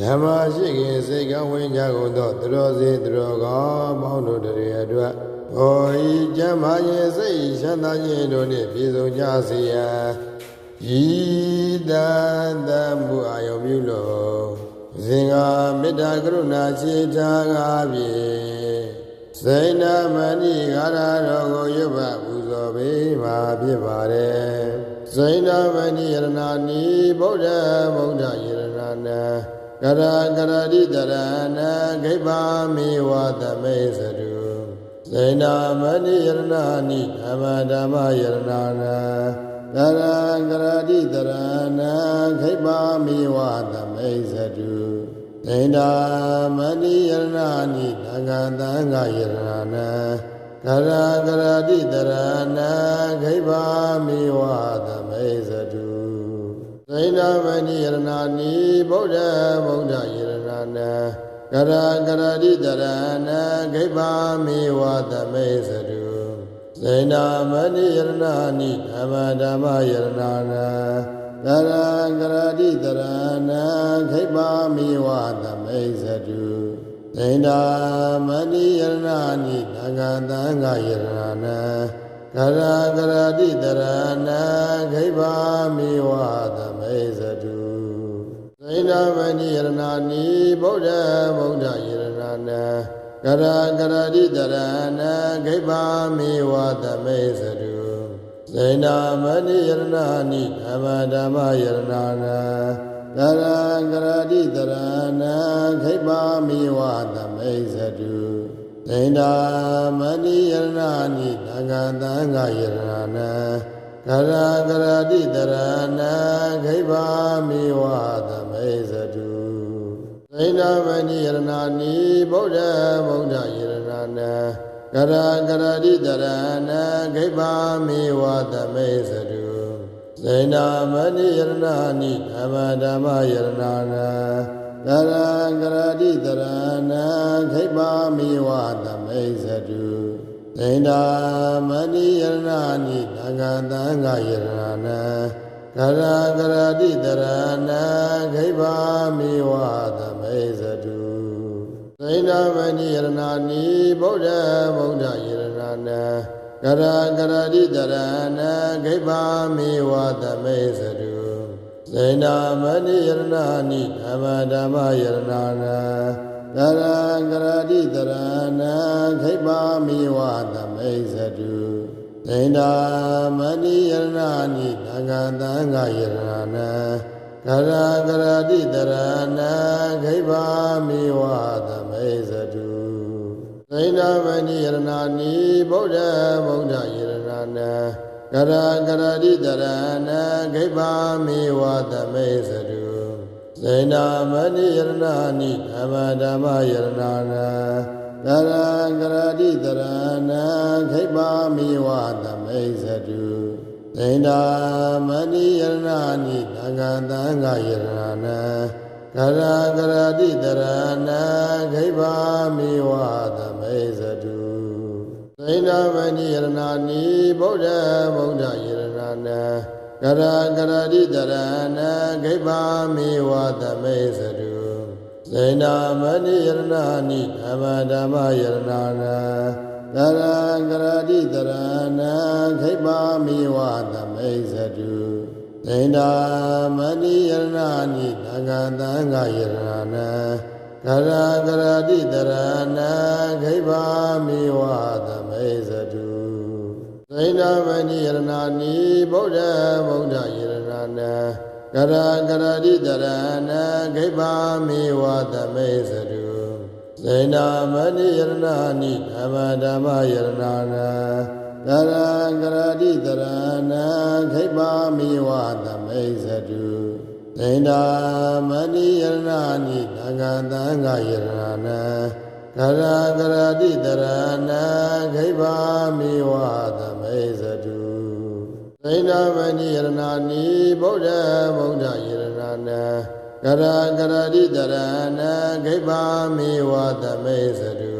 ဓမ္မရှိခင်စိတ်ကဝိညာဉ်ကုန်သောသူတော်စင်သူတော်ကောင်းပေါင်းတို့တည်းအတွက်ဘောဤကျမ်းမာခြင်းစိတ်ချမ်းသာခြင်းတို့နှင့်ပြည့်စုံကြစေရန်ဤတန်တမှုအာယုံပြုလို့ဇင်္ဂမေတ္တာကရုဏာချေထားကားဖြင့်စိဏမဏိဂါရတော်ကိုရွတ်ပတ်ပူဇော်ပေးမှာဖြစ်ပါတယ်စိဏမဏိယရဏာနိဗုဒ္ဓဗုဒ္ဓယရဏာနံ ကရကရတိတရဏဂိဗာမေဝသမေသတုစေနာမဏိယရဏနိဓမ္မဓမ္မယရဏနာကရကရတိတရဏဂိဗာမေဝသမေသတုစေနာမဏိယရဏနိသံဃာသံဃာယရဏနာကရကရတိတရဏဂိဗာမေဝသမေသတု သိဏမဏိယရဏာနိဗုဒ္ဓဗုဒ္ဓယရဏာနံကရကရတိတရဏဂိဗာမေဝသမေသတုသိဏမဏိယရဏာနိဓမ္မဓမ္မယရဏာနံကရကရတိတရဏဂိဗာမေဝသမေသတုသိဏမဏိယရဏာနိသံဃာသံဃာယရဏာနံ ကရကရတိတရဏဂိဗာမေဝသမေသတုသိဏမဏိယရဏာနိဗုဒ္ဓဗုဒ္ဓယရဏာနံကရကရတိတရဏဂိဗာမေဝသမေသတုသိဏမဏိယရဏာနိဓမ္မဓမ္မယရဏာနံကရကရတိတရဏဂိဗာမေဝသမေသတု သိန္ဒာမဏိယရဏာနိသံဃာသံဃာယရဏနာကရကရတိတရဏဂိဗာမေဝသမေသတုသိန္ဒာမဏိယရဏာနိဗုဒ္ဓဗုဒ္ဓယရဏနာကရကရတိတရဏဂိဗာမေဝသမေသတုသိန္ဒာမဏိယရဏာနိဓမ္မဓမ္မယရဏနာ ကရကရတိတရဏခိဗာမိဝသမေသတုသိန္ဒာမဏိယရဏာနိသံဃာသံဃာယရဏနာကရကရတိတရဏခိဗာမိဝသမေသတုသိန္ဒာမဏိယရဏာနိဗုဒ္ဓဗုဒ္ဓယရဏနာကရကရတိတရဏခိဗာမိဝသမေသတု စေနာမဏိယရဏာနိဓမ္မဓမ္မယရဏာနာကရကရတိတရဏခိဗာမိဝသမေသတုသေန္ဒာမဏိယရဏာနိသံဃာသံဃာယရဏာနာကရကရတိတရဏခိဗာမိဝသမေသတုသေန္ဒာမဏိယရဏာနိဗုဒ္ဓဗုဒ္ဓယရဏာနာ ကရကရတိတရဏဂိဗာမေဝသမေသတုစေနာမဏိယရဏာနိဓမ္မဓမ္မယရဏာနာကရကရတိတရဏဂိဗာမေဝသမေသတုစေနာမဏိယရဏာနိသံဃာသံဃာယရဏာနာကရကရတိတရဏဂိဗာမေဝသမေသတု သိန္ဒမဏိယရဏာနိဗုဒ္ဓဗုဒ္ဓယရဏာနံကရကရတိတရဏဂိဗာမေဝသမေသတုသိန္ဒမဏိယရဏာနိဓမ္မဓမ္မယရဏာနံကရကရတိတရဏဂိဗာမေဝသမေသတုသိန္ဒမဏိယရဏာနိသံဃာသံဃာယရဏာနံကရကရတိတရဏဂိဗာမေဝသမေသတုသိ န္ဒမဏိယရဏာနိဗုဒ္ဓဗုဒ္ဓယရဏာနံကရကရတိတရဏဂိဗာမေဝသမေသတုသိန္ဒမဏိယရဏာနိဓမ္မဓမ္မယရဏာနံကရကရတိတရဏဂိဗာမေဝသမေသတုသိန္ဒာမဏိယရဏာနိသံဃာသံဃာယရဏနာ ကရကရတိတရဏဂိဗာမေဝသမေသတုသိန္ဒာမဏိယရဏာနိဗုဒ္ဓဗုဒ္ဓယရဏနာကရကရတိတရဏဂိဗာမေဝသမေသတု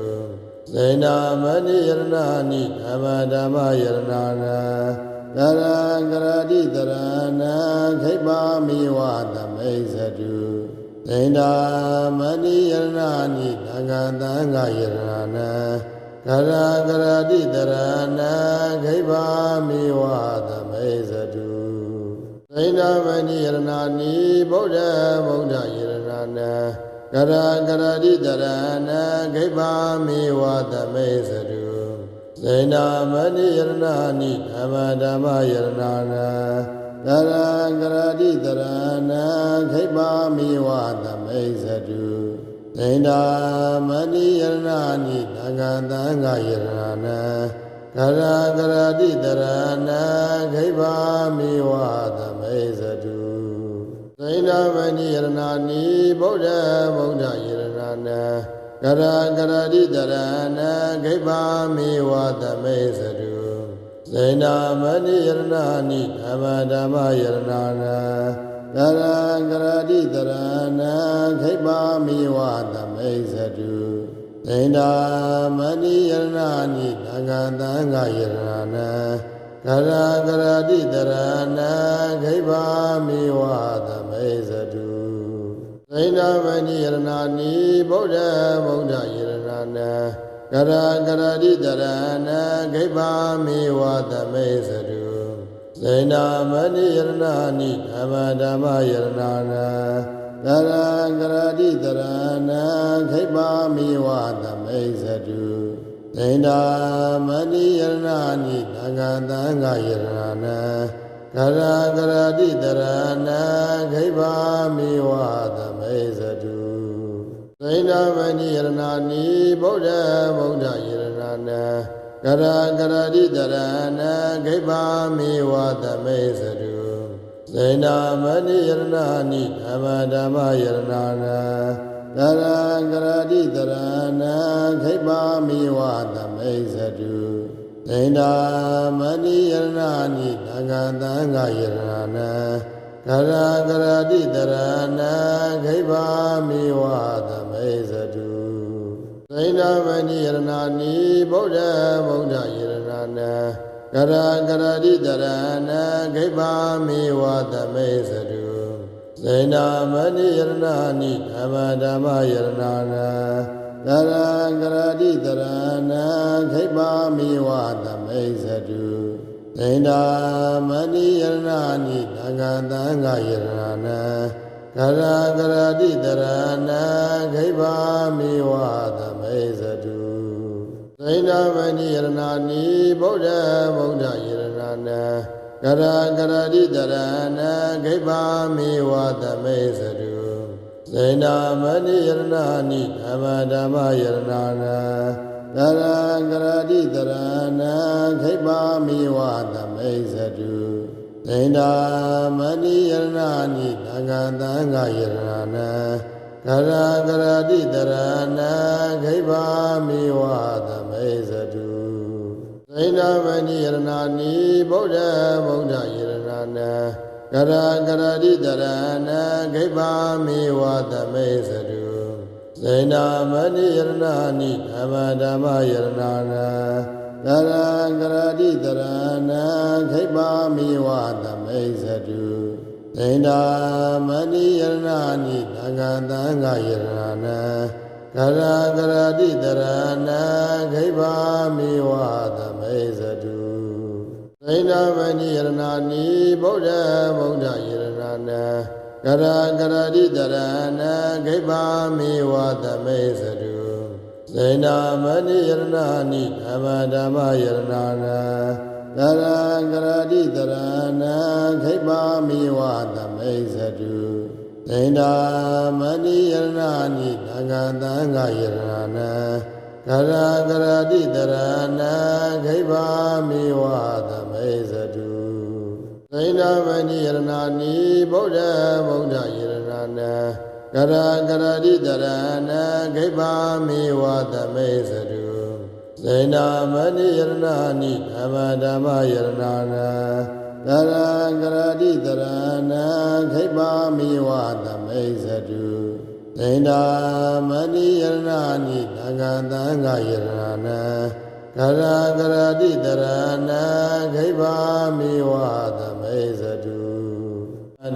သိန္ဒာမဏိယရဏာနိဓမ္မဓမ္မယရဏနာကရကရတိတရဏခိဗာမိဝသမေသတု သသိန္ဒာမဏိယရဏာနိသံဃာသံဃာယရဏနာကရာကရာတိတရဏခိဗာမိဝသမေဇတုသိန္ဒာမဏိယရဏာနိဗုဒ္ဓဗုဒ္ဓယရဏနာကရာကရာတိတရဏခိဗာမိဝသမေဇတုသိန္ဒာမဏိယရဏာနိဓမ္မဓမ္မယရဏ နာကရာကရာတိတရဏခိဗာမိဝသမေဇတုသိန္ဒာမဏိယရဏာနိသံဃာသံဃာယရဏနာကရာကရာတိတရဏခိဗာမိဝသမေဇတုသိန္ဒာမဏိယရဏာနိဗုဒ္ဓဗုဒ္ဓယရဏနာကရာကရာတိတရဏခိဗာမိဝသမေဇတု သိန္ဒာမဏိယရဏာနိဓမ္မဓမ္မယရဏနာကရာကရာတိတရဏခိဗာမိဝသမေဇတုသိန္ဒာမဏိယရဏာနိသံဃာသံဃာယရဏနာကရာကရာတိတရဏခိဗာမိဝသမေဇတုသိန္ဒာမဏိယရဏာနိဗုဒ္ဓဗုဒ္ဓယရဏနာ ကရာကရာတိတရဏခိဗာမိဝသမေဇတုသိန္ဒာမဏိယရဏာနိဓမ္မဓမ္မယရဏနာကရာကရာတိတရဏခိဗာမိဝသမေဇတုသိန္ဒာမဏိယရဏာနိသံဃာသံဃာယရဏနာကရာကရာတိတရဏခိဗာမိဝသမေဇတု သိန္ဒာမဏိယရဏာနိဗုဒ္ဓဗုဒ္ဓယရဏနာကရာကရာတိတရဏခိဗာမိဝသမေဇတုသိန္ဒာမဏိယရဏာနိဓမ္မဓမ္မယရဏနာကရာကရာတိတရဏခိဗာမိဝသမေဇတုသိန္ဒာမဏိယရဏာနိသံဃာသံဃာယရဏနာ ကရာကရာတိတရဏခိဗာမိဝသမေဇတုသိန္ဒာမဏိယရဏာနိဗုဒ္ဓဗုဒ္ဓယရဏနာကရာကရာတိတရဏခိဗာမိဝသမေဇတုသိန္ဒာမဏိယရဏာနိဓမ္မဓမ္မယရဏနာကရာကရာတိတရဏခိဗာမိဝသမေဇတု သိန္ဒာမဏိယရဏာနိသံဃာသံဃာယရဏနာကရာကရာတိတရဏခိဗာမိဝသမေဇတုသိန္ဒာမဏိယရဏာနိဗုဒ္ဓဗုဒ္ဓယရဏနာကရာကရာတိတရဏခိဗာမိဝသမေဇတု သိန္ဒာမဏိယရဏာနိဓမ္မဓမ္မယရဏနာကရာကရာတိတရဏခိဗာမိဝသမေဇတုသိန္ဒာမဏိယရဏာနိသံဃာသံဃာယရဏနာကရာကရာတိတရဏခိဗာမိဝသမေဇတုသိန္ဒာမဏိယရဏာနိဗုဒ္ဓဗုဒ္ဓယရဏနာ ကရာကရာတိတရဏခိဗာမိဝသမေဇတုသိန္ဒာမဏိယရဏာနိဓမ္မဓမ္မယရဏနာကရာကရာတိတရဏခိဗာမိဝသမေဇတုသိန္ဒာမဏိယရဏာနိသံဃာသံဃာယရဏနာကရာကရာတိတရဏခိဗာမိဝသမေဇတု သိန္ဒာမဏိယရဏာနိဗုဒ္ဓဗုဒ္ဓယရဏနာကရာကရာတိတရဏခိဗာမိဝသမေဇတုသိန္ဒာမဏိယရဏာနိဓမ္မဓမ္မယရဏနာကရာကရာတိတရဏခိဗာမိဝသမေဇတုသိန္ဒာမဏိယရဏာနိသံဃာသံဃာယရဏနာ ကရာကရာတိတရဏခိဗာမိဝသမေဇတုသိန္ဒာမဏိယရဏာနိဗုဒ္ဓဗုဒ္ဓယရဏနာကရာကရာတိတရဏခိဗာမိဝသမေဇတုသိန္ဒာမဏိယရဏာနိဓမ္မဓမ္မယရဏနာကရာကရာတိတရဏခိဗာမိဝသမေဇတု သိန္ဒာမဏိယရဏာနိသံဃာသံဃာယရဏနာကရာကရာတိတရဏခိဗာမိဝသမေဇတု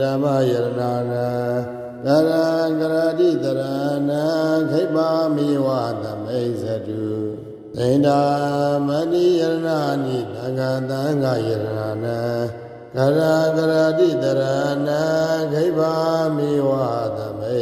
ဓမ္မယရဏနာကကရကရတိတရဏခိဗ္ဗမိဝသမိစ္ဆတုသိန္ဒာမဏိယရဏာနိသံဃာသံဃာယရဏနာကရကရတိတရဏခိဗ္ဗမိဝသမိ